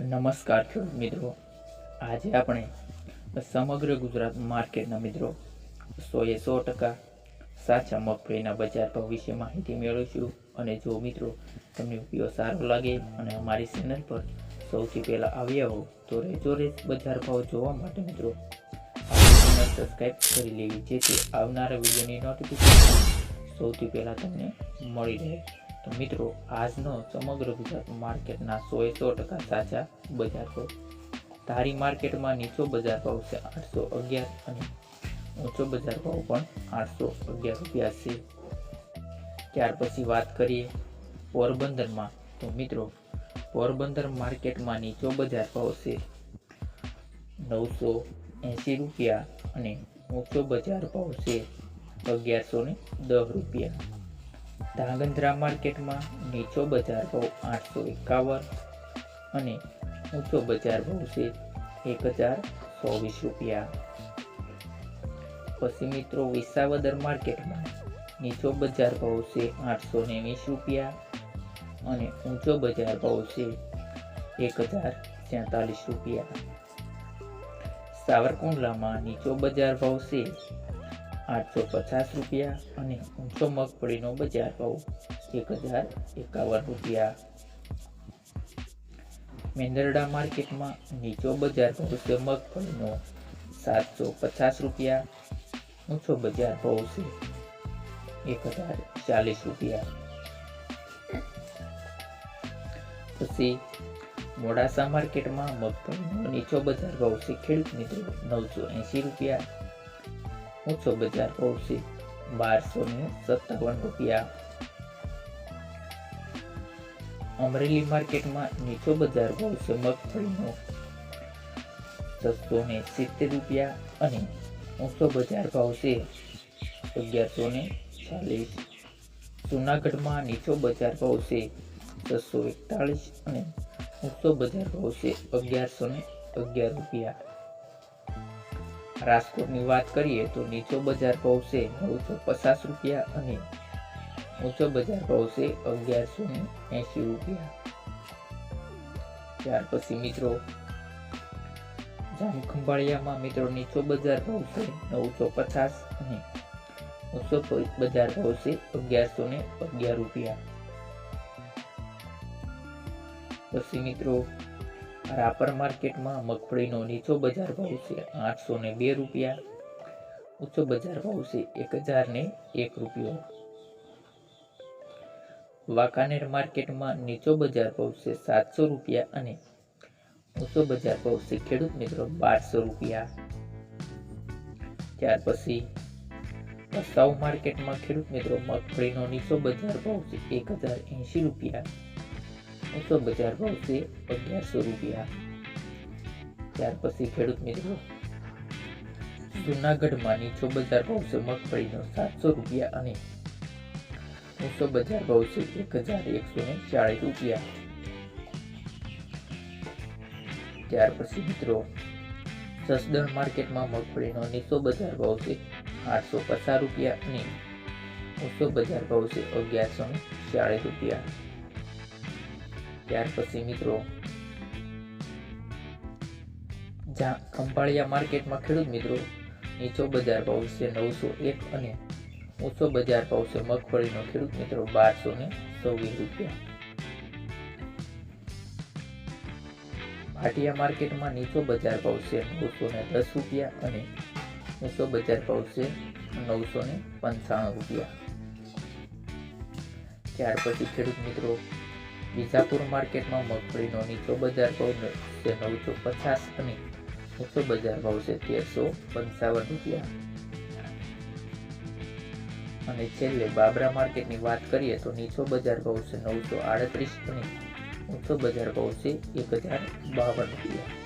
નમસ્કાર ખેડૂત મિત્રો. આજે આપણે સમગ્ર ગુજરાત માર્કેટના મિત્રો સો એ સો ટકા સાચા મગફળીના બજાર ભાવ વિશે માહિતી મેળવીશું અને જો મિત્રો તમને વીડિયો સારો લાગે અને અમારી ચેનલ પર સૌથી પહેલાં આવ્યા હો, તો રેજોરેજ બજાર ભાવ જોવા માટે મિત્રો સબસ્ક્રાઈબ કરી લેવી, જેથી આવનારા વિડીયોની નોટિફિકેશન સૌથી પહેલાં તમને મળી રહે. તો મિત્રો, આજનો સમગ્ર ગુજરાત માર્કેટના સો એ સો ટકા સાચા બજાર ભાવ ધારી માર્કેટમાં નીચો બજાર ભાવ છે આઠસો અગિયાર અને ઊંચો બજાર ભાવ પણ આઠસો અગિયાર રૂપિયા છે. ત્યાર પછી વાત કરીએ પોરબંદરમાં. તો મિત્રો, પોરબંદર માર્કેટમાં નીચો બજાર ભાવ છે નવસો એંસી રૂપિયા અને ઊંચો બજાર ભાવ છે અગિયારસો ને દસ રૂપિયા. ધાંગધ્રા માર્કેટમાં નીચો બજાર ભાવ આઠસો એકાવન અને ઊંચો બજાર ભાવ છે એક હજાર ચોવીસ રૂપિયા. પછી મિત્રો વિસાવદર માર્કેટમાં નીચો બજાર ભાવ છે આઠસો ને વીસ રૂપિયા અને ઊંચો બજાર ભાવ છે એક હજાર તેતાલીસ રૂપિયા. સાવરકુંડલામાં નીચો બજાર ભાવ છે આઠસો પચાસ રૂપિયા અને ઊંચો મગફળીનો બજાર ભાવ એક હજાર એકાવન રૂપિયા. મેંદરડા માર્કેટમાં નીચો બજાર ભાવ છે, મગફળીનો સાતસો પચાસ રૂપિયા. ઊંચો બજાર ભાવ છે, એક હજાર ચાલીસ રૂપિયા. પછી મોડાસા માર્કેટમાં મગફળીનો નીચો બજાર ભાવ છે, ખેડૂત મિત્રો નવસો એંસી રૂપિયા. ઊંચો બજાર છે બારસો ને સત્તાવન રૂપિયા. અમરેલી માર્કેટમાં નીચો બજાર ભાવ છે, મગફળીનો છસો ને સિત્તેર રૂપિયા અને ઊંચો બજાર ભાવ છે અગિયારસો ને ચાલીસ. જુનાગઢમાં નીચો બજાર ભાવ છે, છસો એકતાળીસ અને ઊંચો બજાર ભાવ છે અગિયારસો ને અગિયાર રૂપિયા. રાજકોટની વાત કરીએ તો નીચો બજાર પહોંચશે નવસો પચાસ રૂપિયા અને ઊંચો બજાર પહોંચશે અગિયારસો ને એંશી રૂપિયા. ત્યાર પછી મિત્રો જામખંભાળિયામાં મિત્રો નીચો બજાર પહોંચશે નવસો પચાસ અને ઊંચો બજાર પહોંચશે અગિયારસો ને અગિયાર રૂપિયા. પછી મિત્રો રાપર માર્કેટમાં મગફળીનો નીચો બજાર ભાવ છે આઠસો ને બે રૂપિયા, ઊંચો બજાર ભાવ છે એક હજાર ને એક રૂપિયો. વાંકાનેર માર્કેટમાં નીચો બજાર ભાવ છે સાતસો રૂપિયા અને ઊંચો બજાર ભાવ છે ખેડૂત મિત્રો બારસો રૂપિયા. ત્યાર પછી, વસાવ માર્કેટમાં ખેડૂત મિત્રો મગફળીનો નીચો બજાર ભાવ છે એક હજાર એંશી રૂપિયા. ઊંચો બજાર ભાવ અગિયારસો રૂપિયા. ત્યાર પછી ખેડૂત મિત્રો જુનાગઢમાં નીચો બજાર ભાવ છે મગફળીનો સાતસો રૂપિયા અને ઊંચો બજાર ભાવ છે એક હજાર એકસો ને ચાળીસ રૂપિયા. ત્યાર પછી મિત્રો, જસદણ માર્કેટમાં મગફળીનો નીચો બજાર ભાવ છે આઠસો પચાસ રૂપિયા અને ઊંચો બજાર ભાવ છે અગિયારસો ને ચાળીસ રૂપિયા. ત્યાર પછી મિત્રો, જ્યાં ખંભાળિયા માર્કેટમાં ખેડૂત મિત્રો, નીચો બજાર ભાવ છે નવસો એક અને ઊંચો બજાર ભાવ છે મગફળીનો ખેડૂત મિત્રો બારસો ને ચોવીસ રૂપિયા. ભાટિયા માર્કેટમાં નીચો બજાર ભાવ છે નવસો ને દસ રૂપિયા અને ઊંચો બજાર ભાવ છે નવસો ને પંચાણું રૂપિયા. ત્યાર પછી ખેડૂત મિત્રો વિજાપુર માર્કેટમાં મગફળીનો નીચો બજાર ભાવ છે. નવસો પચાસ અને ઊંચો બજાર ભાવ છે. તેરસો પંચાવન રૂપિયા. અને છેલ્લે બાબરા માર્કેટની વાત કરીએ તો નીચો બજાર ભાવ છે નવસો આડત્રીસ અને ઊંચો બજાર ભાવ છે એક હજાર બાવન રૂપિયા.